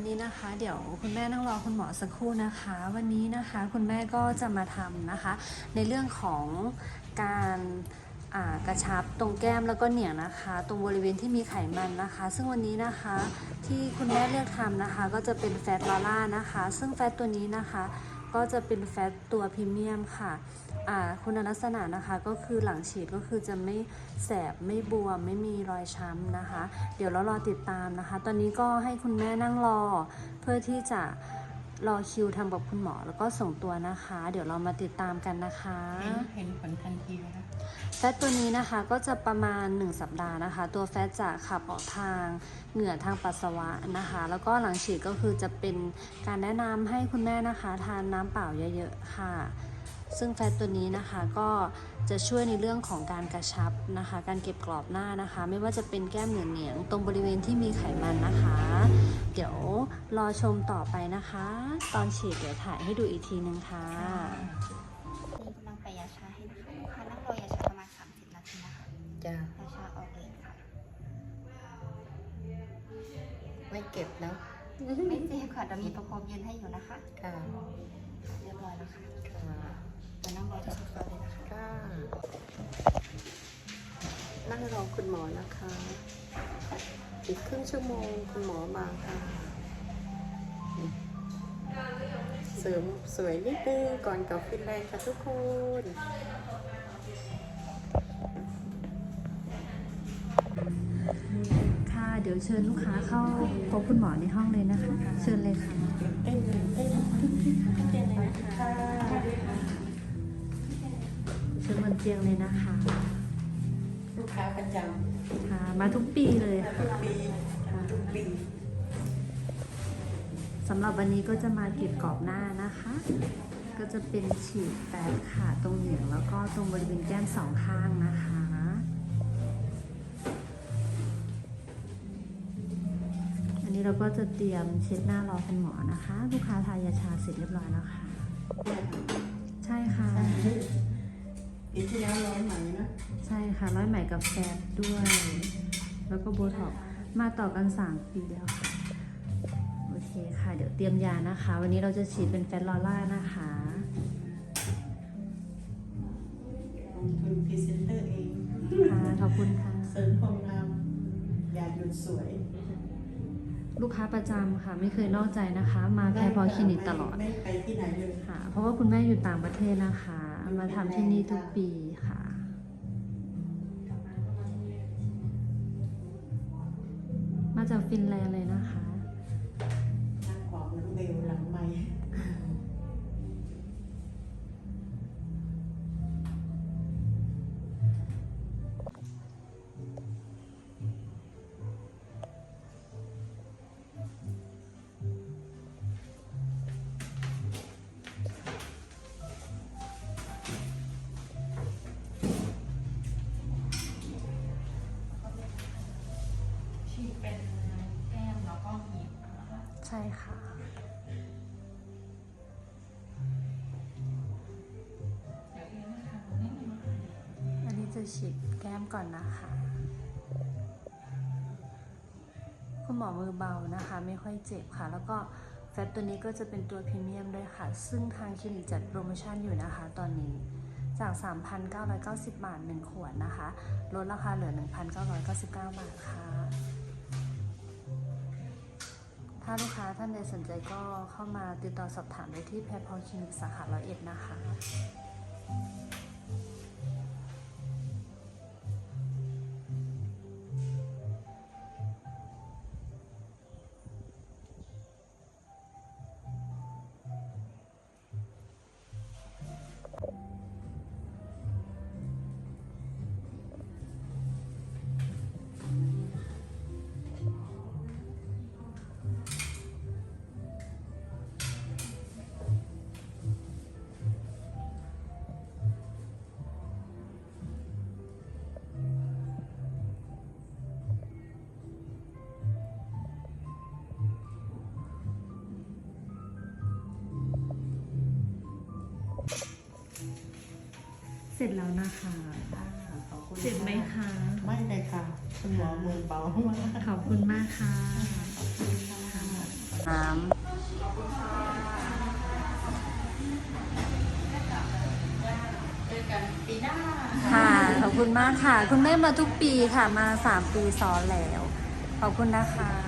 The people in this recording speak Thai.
วันนี้นะคะ เดี๋ยวคุณแม่นั่งรอคุณหมอสักครู่นะคะ วันนี้นะคะคุณแม่ก็จะมาทำนะคะ ในเรื่องของการกระชับตรงแก้มแล้วก็เหนียงนะคะ ตรงบริเวณที่มีไขมันนะคะ ซึ่งวันนี้นะคะที่คุณแม่เลือกทำนะคะ ก็จะเป็นแฟตลาล่านะคะ ซึ่งแฟตตัวนี้นะคะ ก็จะเป็นแฟตตัวพรีเมียมค่ะอ่าคุณลักษณะนะคะก็คือหลังฉีดก็คือจะไม่แสบไม่บวม ไม่มีรอยช้ำนะคะ เดี๋ยวเรารอติดตามนะคะ ตอนนี้ก็ให้คุณแม่นั่งรอเพื่อที่จะ รอคิวทำกับคุณหมอแล้วก็ส่งตัวนะคะ เดี๋ยวเรามาติดตามกันนะคะ เห็นเห็นผลทันทีไหมคะ แฟตตัวนี้นะคะก็จะประมาณ 1 สัปดาห์นะคะ ตัวแฟตจะขับออกทางเหงื่อทางปัสสาวะนะคะ แล้วก็หลังฉีดก็คือจะเป็นการแนะนำให้คุณแม่นะคะ ทานน้ำเปล่าเยอะๆค่ะ ซึ่งแฟตตัวนี้นะคะก็จะช่วยในเรื่องของการกระชับนะคะ การเก็บกรอบหน้านะคะ ไม่ว่าจะเป็นแก้มเหนือเหนียงๆตรงบริเวณที่มีไขมันนะคะ เดี๋ยวรอชมต่อไปนะคะ ตอนฉีดเดี๋ยวถ่ายให้ดูอีกทีนึงค่ะนี่กำลังไปยาชาให้นะคะลูกค้านั่งรอยาชาประมาณ 30 นาทีนะคะจะยาชาออกเลยค่ะ ไม่เก็บแล้ว ไม่เจ็บค่ะแต่มีประคบเย็นให้อยู่นะคะค่ะเรียบร้อยแล้วค่ะค่ะจะ คุณหมอนะคะ อีกครึ่งชั่วโมงคุณหมอมาค่ะ เสริมสวยนิดนึงก่อนกับฟินแลนด์ค่ะทุกคนค่ะเดี๋ยวเชิญลูกค้าเข้าพบคุณหมอในห้องเลยนะคะ เชิญเลยค่ะเต้นเต้นเต้นเต้นเลยนะคะเชิญบนเตียงเลยนะคะ ลูกค้าประจค่ะมาทุกปีเลยำค่ะทุกปีทุกปีสำหรับวันนี้ก็จะมาเก็บกรอบหน้านะคะ ก็จะเป็นฉีดแปดค่ะตรงเหนียงแล้วก็ตรงบริเวณแก้มสองข้างนะคะ อันนี้เราก็จะเตรียมเช็ดหน้ารอคุณหมอนะคะ ลูกค้าทายาชาเสร็จเรียบร้อยแล้วค่ะ ใช่ค่ะร้อยไหมกับแฟบด้วย แล้วก็โบท็อกซ์มาต่อกัน 3 ปีแล้วค่ะโอเคค่ะ เดี๋ยวเตรียมยานะคะ วันนี้เราจะฉีดเป็นแฟตลอล่านะคะลงทุนพรีเซนเตอร์เองค่ะขอบคุณค่ะ เสริมความงามอยากหยุดสวยลูกค้าประจำค่ะ ไม่เคยนอกใจนะคะ มาแพรพอคลินิกตลอดไม่ไปที่ไหนเลยค่ะ เพราะว่าคุณแม่อยู่ต่างประเทศนะคะ มาทำที่นี่ทุกปี มาจากฟินแลนด์เลยนะคะ ใช่ค่ะเดี๋ยวเองนะคะไม่มีนะคะอันนี้จะฉีดแก้มก่อนนะคะ คุณหมอมือเบานะคะ ไม่ค่อยเจ็บค่ะ แล้วก็แฟตตัวนี้ก็จะเป็นตัวพรีเมียมด้วยค่ะ ซึ่งทางคลินิกจัดโปรโมชั่นอยู่นะคะตอนนี้จาก 3,990 บาท 1 ขวดนะคะ ลดราคาเหลือ 1,999 บาทค่ะ ถ้าลูกค้าท่านใดสนใจก็เข้ามาติดต่อสอบถามได้ที่แพทย์พอคลินิกสาขาร้อยเอ็ดนะคะ เสร็จแล้วนะคะ ขอบคุณเจ็บไหมคะ ไม่เลยค่ะคุณหมอมือเบามากขอบคุณมากค่ะขอบคุณค่ะน้เจอกันปีหน้าำค่ะ ขอบคุณมากค่ะ คุณแม่มาทุกปีค่ะ มาสามปีซ้อนแล้ว ขอบคุณนะคะ